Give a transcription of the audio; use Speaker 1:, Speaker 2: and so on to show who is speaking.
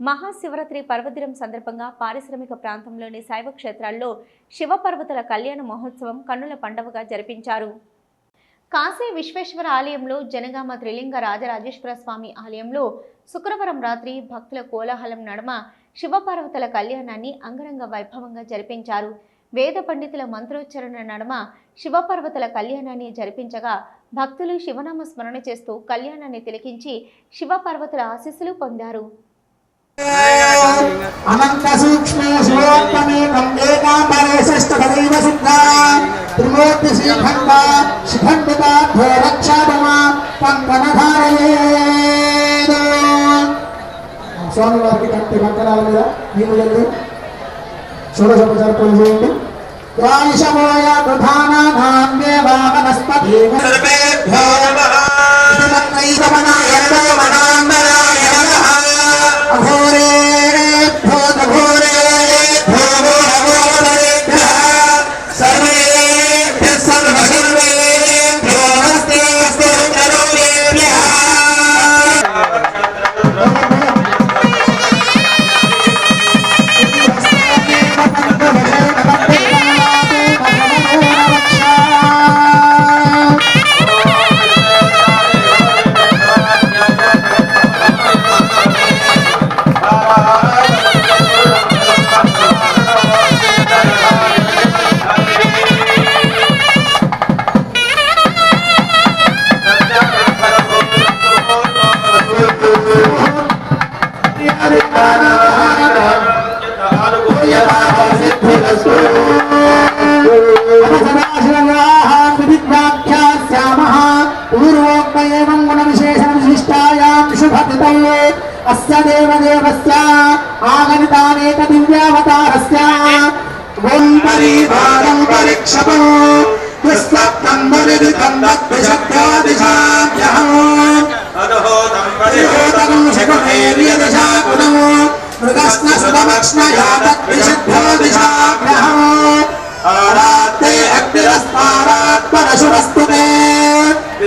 Speaker 1: మహాశివరాత్రి పర్వదినం సందర్భంగా పారిశ్రామిక ప్రాంతంలోని శైవ క్షేత్రాల్లో శివపర్వతుల కళ్యాణ మహోత్సవం కన్నుల పండవగా జరిపించారు. కాశీ విశ్వేశ్వర ఆలయంలో జనగామ త్రిలింగ రాజరాజేశ్వర స్వామి ఆలయంలో శుక్రవారం రాత్రి భక్తుల కోలాహలం నడుమ శివపార్వతుల కళ్యాణాన్ని అంగరంగ వైభవంగా జరిపించారు. వేద పండితుల మంత్రోచ్చరణ నడుమ శివపర్వతుల కళ్యాణాన్ని జరిపించగా భక్తులు శివనామ స్మరణ చేస్తూ కళ్యాణాన్ని తిలకించి శివపర్వతుల ఆశీస్సులు పొందారు.
Speaker 2: అనంత సూక్ష్మ శివోత్తమేకం ఏకాంబరేశస్తదైవ సిద్ధ త్రిమూర్తి శ్రీఖండ శిఖండిత రక్షాభమ పంకణధారయేదు స్వామి వారికి కట్టి కంకణాల మీద నీళ్ళు వెళ్ళి షోడశోపచార పూజ చేయండి వాయుషమోయ ప్రధానాన్యేవ प्रवर्तये अस्य देवदेवस्य। आगनितानेकदिव्यावतारस्य ओम्परीभारं परिक्षपो। दुस्तप्तं वरिदितं तद्विषभ्यादिशाभ्यहम् अदहोतं परिहोतकं शिवमेर्यदशा पुनः आरात्ते मे।